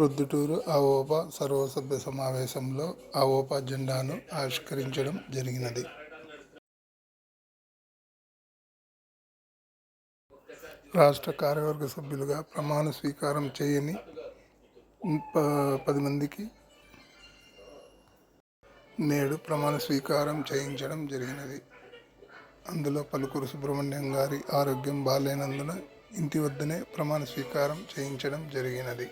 ప్రొద్దుటూరు ఆవోపా సర్వసభ్య సమావేశంలో ఆవోపా జెండాను ఆవిష్కరించడం జరిగినది. రాష్ట్ర కార్యవర్గ సభ్యులుగా ప్రమాణ స్వీకారం చేయని ప- పది మందికి నేడు ప్రమాణ స్వీకారం చేయించడం జరిగినది. అందులో పలుకురు సుబ్రహ్మణ్యం గారి ఆరోగ్యం బాగాలేనందున ఇంటి వద్దనే ప్రమాణ స్వీకారం చేయించడం జరిగినది.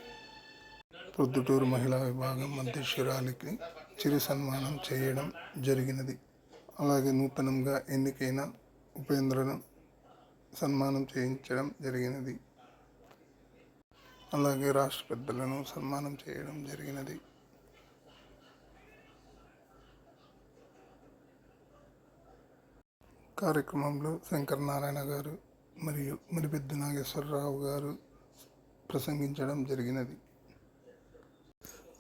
ప్రొద్దుటూరు మహిళా విభాగం అధ్యక్షురాలికి చిరు సన్మానం చేయడం జరిగినది. అలాగే నూతనంగా ఎన్నికైన ఉపేంద్రను సన్మానం చేయించడం జరిగినది. అలాగే రాష్ట్ర పెద్దలను సన్మానం చేయడం జరిగినది. కార్యక్రమంలో శంకర్ నారాయణ గారు మరియు మరిపెద్ది నాగేశ్వరరావు గారు ప్రసంగించడం జరిగినది.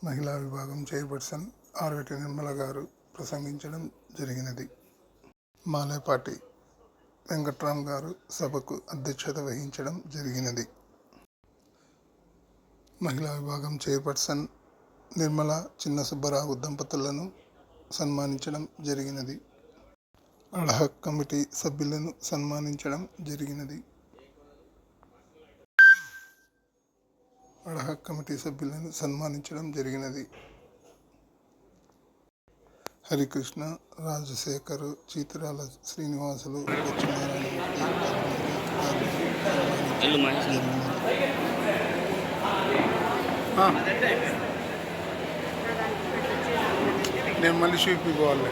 మహిళా విభాగం చైర్పర్సన్ ఆర్వటి నిర్మల గారు ప్రసంగించడం జరిగినది. మాలేపాటి వెంకట్రామ్ గారు సభకు అధ్యక్షత వహించడం జరిగినది. మహిళా విభాగం చైర్పర్సన్ నిర్మల చిన్న సుబ్బరావు దంపతులను సన్మానించడం జరిగినది. అడహక్ కమిటీ సభ్యులను సన్మానించడం జరిగినది. అడహక్ కమిటీ సభ్యులను సన్మానించడం జరిగినది హరికృష్ణ రాజశేఖర్ చీతరాల శ్రీనివాసులు. నేను మళ్ళీ చూపిపోవాలి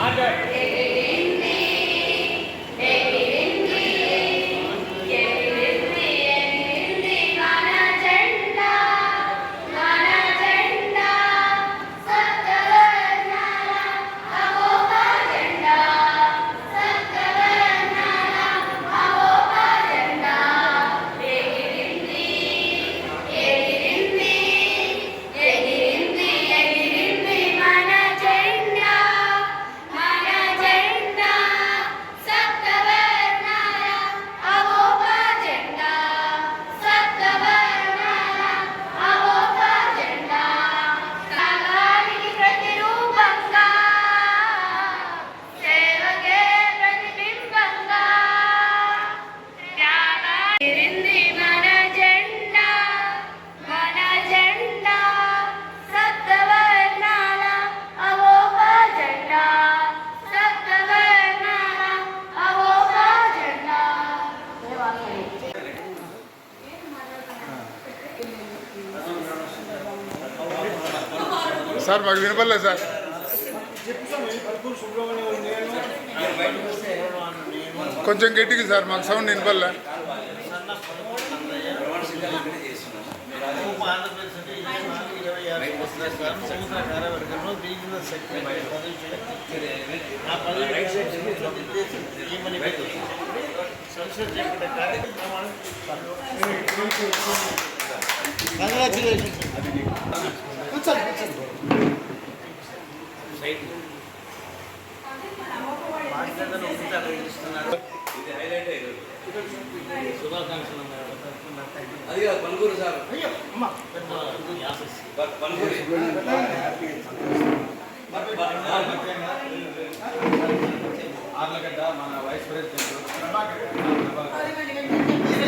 మన సార్ మాకు వినపడలేదు సార్. కొంచెం గట్టిగా సార్ మాకు సౌండ్ వినపడలే. కంగ్రాచులేషన్ అభినందిస్తున్నారు శుభాకాంక్షలు అది పలుగురు సార్. ఆర్లగడ్డ మన వైస్ ప్రెసిడెంట్ విన్నాను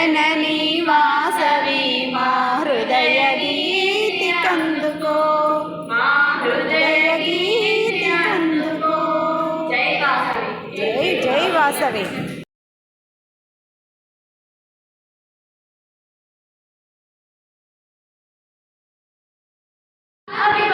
జననీ వాసవి మా హృదయ గీతి కందుకో. మా హృదయ గీతి కందుకో. జై వాసవి. జై వాసవి. Okay.